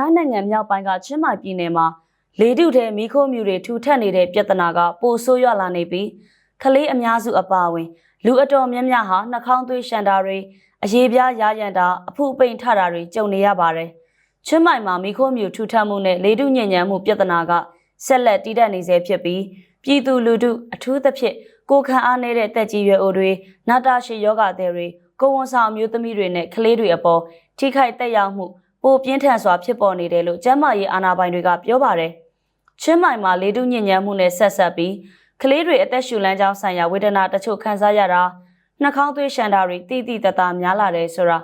ထိုင်းနိုင်ငံမြောက်ပိုင်းကချင်းမိုင်ပြည်နယ်မှာလေတုထဲမီးခိုးမြူတွေထူထပ်နေတဲ့ပြဿနာကပိုဆိုးရွားလာနေပြီးကလေးအများစုအပါအဝင် လူအတော်များများဟာနှာခေါင်းသွေးရှန်တာတွေအရေးပြားရာရန်တာအဖုပိန်ထတာတွေကြုံနေရပါတယ်။ချင်းမိုင်မှာမီခိုးမြူထူထပ်မှုနဲ့လေတုညဉ့်ညံမှုပြဿနာကဆက်လက်တည်တတ်နေဆဲဖြစ်ပြီးပြည်သူလူထုအထူးသဖြင့်ကိုယ်ခံအားနည်းတဲ့တက်ကြီးရွယ်အိုတွေနာတာရှည်ယောဂသည်တွေကိုယ်ဝန်ဆောင်အမျိုးသမီးတွေနဲ့ကလေးတွေအပေါ်ထိခိုက်တက်ရောက်မှု ပိုပြင်းထန်စွာဖြစ်ပေါ်နေတယ်လို့ကျန်းမာရေးအာဏာပိုင်တွေကပြောပါတယ်။ချင်းမိုင်မှာလေတုညဉ့်ညမ်းမှုနဲ့ဆက်ဆက်ပြီးကလေးတွေအသက်ရှူလန်းကြောင်းဆိုင်ရာဝေဒနာတချို့ခံစားရတာနှာခေါင်းသွေးရှန်တာတွေတိတိတသားများလာတယ်ဆိုတာ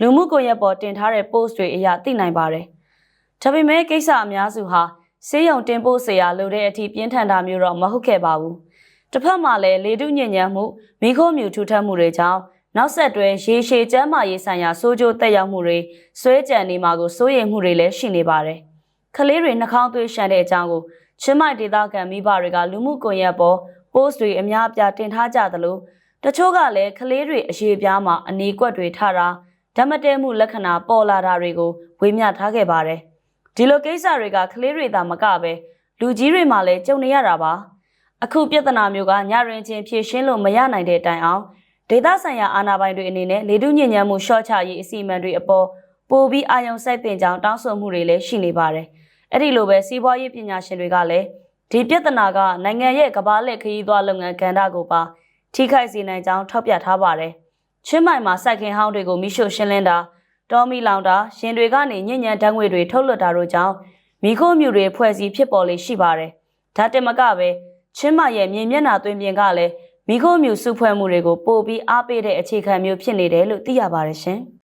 လူမှုကွန်ရက်ပေါ်တင်ထားတဲ့ post တွေအရသိနိုင်ပါတယ်။ဒါပေမဲ့ကိစ္စအများစုဟာဆေးရုံတင်ပို့ဆရာလိုတဲ့အထိပြင်းထန်တာမျိုးတော့မဟုတ်ခဲ့ပါဘူး။တစ်ဖက်မှာလည်းလေတုညဉ့်ညမ်းမှုမိခိုးမြူထူထပ်မှုတွေကြောင့် နောက်ဆက်တွဲရေရှည်ကျန်းမာရေးဆိုင်ရာစိုးကျိုးတက်ရောက်မှုတွေဆွဲကြံနေမှာကိုစိုးရိမ်မှုတွေလည်းရှိနေပါတယ်။ကလေးတွေနှာခေါင်းသွေးရှန်တဲ့အကြောင်းကိုချင်းမိုက်ဒေသခံမိဘတွေကလူမှုကွန်ရက်ပေါ် post တွေအများအပြားတင်ထားကြသလိုတချို့ကလည်းကလေးတွေအရေးပြားမှာအနေကွက်တွေထားတာဓမ္မတဲမှုလက္ခဏာပေါ်လာတာတွေကိုဝေမျှထားခဲ့ပါတယ်။ဒီလိုကိစ္စတွေကကလေးတွေသာမကပဲလူကြီးတွေမှလည်းကြုံနေရတာပါ။အခုပြဿနာမျိုးကညရင်ချင်းဖြေရှင်းလို့မရနိုင်တဲ့တိုင်အောင် ဒေသဆိုင်ရာအာဏာပိုင်တွေအနေနဲ့လေတုညဉ့်ညံမှုရှော့ချရေးအစီအမံတွေအပေါ်ပိုပြီးအာရုံစိုက်တင်ကြောင်းတောင်းဆိုမှုတွေလည်းရှိနေပါတယ်။အဲ့ဒီလိုပဲစီးပွားရေးပညာရှင်တွေကလည်းဒီပြဿနာကနိုင်ငံရဲ့ကမ္ဘာလက်ခရီးသွားလုပ်ငန်းကဏ္ဍကိုပါထိခိုက်စေနိုင်ကြောင်းထောက်ပြထားပါတယ်။ချင်းမိုင်မှာစိုက်ခင်ဟောင်းတွေကိုမိရှို့ရှင်းလင်းတာတောမီလောင်တာရှင်တွေကနေညဉ့်ညံဓာတ်ငွေတွေထုတ်လွှတ်တာတို့ကြောင့်မိခိုးမြူတွေဖွဲ့စည်းဖြစ်ပေါ်လေရှိပါတယ်။ဒါတင်မကပဲချင်းမိုင်ရဲ့မြေမျက်နှာသွင်းပြင်ကလည်း မိခိုးမြူစုဖွဲ့မှုတွေကိုပို့ပြီးအားပေးတဲ့အခြေခံမျိုးဖြစ်နေတယ်လို့သိရပါတယ်ရှင်။